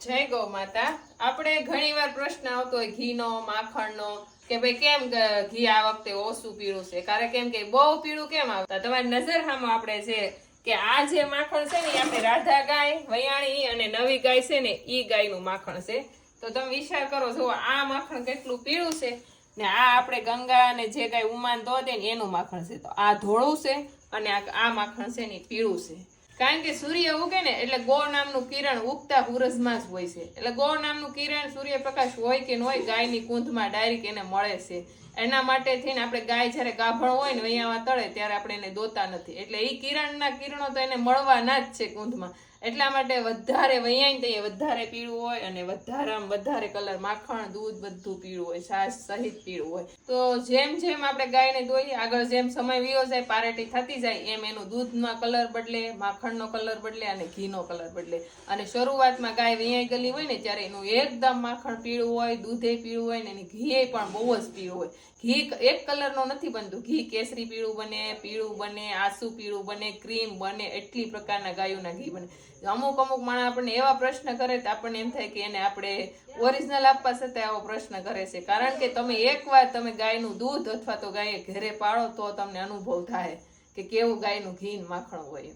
જય ગૌ માતા. આપણે ઘણીવાર પ્રશ્ન આવતો હોય, ઘીનો, માખણનો, કે ભાઈ કેમ ઘી આ વખતે ઓછું પીળું છે? કારણ કેમ કે બહુ પીળું કેમ આવતા તમારી નજર સામે આપણે છે કે આ જે માખણ છે ને આપણે રાધા ગાય વયાણી અને નવી ગાય છે ને એ ગાયનું માખણ છે. તો તમે વિચાર કરો જો આ માખણ કેટલું પીળું છે ને, આ આપણે ગંગા અને જે ગાય ઉમાન દો દે ને, એનું માખણ છે. તો આ ધોળું છે અને આ માખણ છે ને પીળું છે. કારણ કે સૂર્ય ઉગે ને એટલે ગોળ નામનું કિરણ ઉગતા હુરજમાં જ હોય છે. એટલે ગોળ નામનું કિરણ સૂર્યપ્રકાશ હોય કે ન હોય, ગાયની કુંધમાં ડાયરેક્ટ એને મળે છે. એના માટે થઈને આપણે ગાય જ્યારે ગાભણ હોય ને અહીંયા તળે ત્યારે આપણે એને દોતા નથી. એટલે એ કિરણના કિરણો તો એને મળવાના જ છે કુંધમાં. એટલા માટે વધારે વૈયાઈને તો વધારે પીળું હોય અને વધારે આમ વધારે કલર માખણ, દૂધ બધું પીળું હોય, છાશ સહિત પીળું હોય. તો જેમ જેમ આપણે ગાયને દોઈએ આગળ જેમ સમય વીયો જાય, પારેટી થતી જાય, એમ એનું દૂધનો કલર બદલે, માખણનો કલર બદલે અને ઘીનો કલર બદલે. અને શરૂઆતમાં ગાય વૈયાઈ ગયેલી હોય ને, ત્યારે એનું એકદમ માખણ પીળું હોય, દૂધે પીળું હોય ને એની ઘીએ પણ બહુ જ પીળું હોય. ઘી એક કલરનો નથી બનતું. ઘી કેસરી પીળું બને પીળું બને, આસુ પીળું બને, ક્રીમ બને, એટલી પ્રકારના ગાયોના ઘી બને. અમુક અમુક માણસ આપણને એવા પ્રશ્ન કરે તો આપણને એમ થાય કે એને આપણે ઓરિજિનલ આપવા છતાં આવો પ્રશ્ન કરે છે. કારણ કે તમે એકવાર તમે ગાયનું દૂધ અથવા તો ગાય ઘરે પાળો તો તમને અનુભવ થાય કે કેવું ગાયનું ઘી માખણ હોય